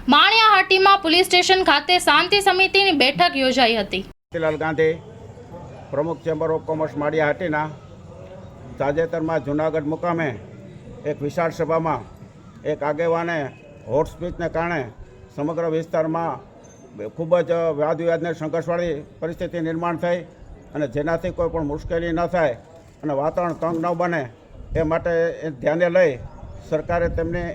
પાર્ટીમાં police station ખાતે શાંતિ સમિતિની બેઠક યોજાઈ હતી. મોતીલાલ ગાંધી પ્રમુખ ચેમ્બર ઓફ કોમર્સ માળિયાહાટીના તાજેતરમાં જૂનાગઢ મુકામે એક વિશાળ સભામાં એક આગેવાને હોટ સ્પીચને કારણે સમગ્ર વિસ્તારમાં ખૂબ જ વાદ વિવાદને સંઘર્ષવાળી પરિસ્થિતિ નિર્માણ થઈ અને જેનાથી કોઈ પણ મુશ્કેલી ન થાય અને વાતાવરણ તંગ ન બને એ માટે એ ધ્યાને લઈ સરકારે તેમની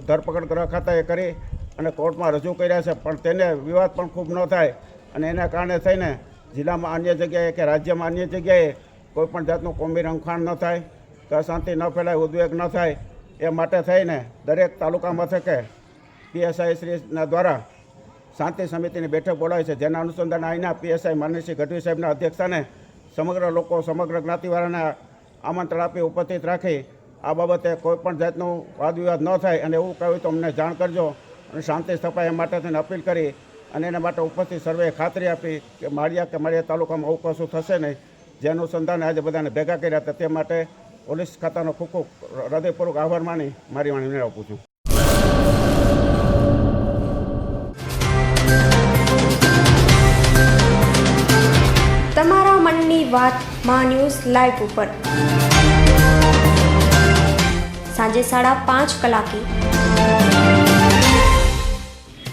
ધરપકડ ગૃહ ખાતાએ કરી અને કોર્ટમાં રજૂ કર્યા છે. પણ તેને વિવાદ પણ ખૂબ ન થાય. અને એના કારણે થઈને જિલ્લામાં અન્ય જગ્યાએ કે રાજ્યમાં અન્ય જગ્યાએ કોઈ પણ જાતનું કોમી રમખાણ ન થાય. અશાંતિ ન ફેલાય, ઉદ્વેગ ન થાય. એ માટે થઈને દરેક તાલુકા મથકે પીએસઆઈ શ્રીના દ્વારા શાંતિ સમિતિની બેઠક બોલાવી છે. જેના અનુસંધાને અહીંના પીએસઆઈ માનસિંહ ગઢવી સાહેબના અધ્યક્ષસ્થાને સમગ્ર લોકો, સમગ્ર જ્ઞાતિવાળાને આમંત્રણ આપી ઉપસ્થિત રાખી આ બાબતે કોઈ પણ જાતનું વાદવિવાદ ન થાય. અને એવું કહ્યું તો અમને જાણ કરજો. અને શાંતિ સ્થપાય એ માટે તેને અપીલ કરી અને એના માટે ઉપસ્થિત સર્વે ખાતરી આપી કે માળિયા કે માળિયા તાલુકામાં આવું કશું થશે નહીં. જે અનુસંધાને આજે બધાને ભેગા કર્યા હતા તે માટે પોલીસ ખાતાનો ખૂબ ખૂબ હૃદયપૂર્વક આભાર માની મારી વાણીને આપું છું. તમારા મનની વાત મા ન્યૂઝ લાઈવ ઉપર. સાંજે સાડા પાંચ કલાકે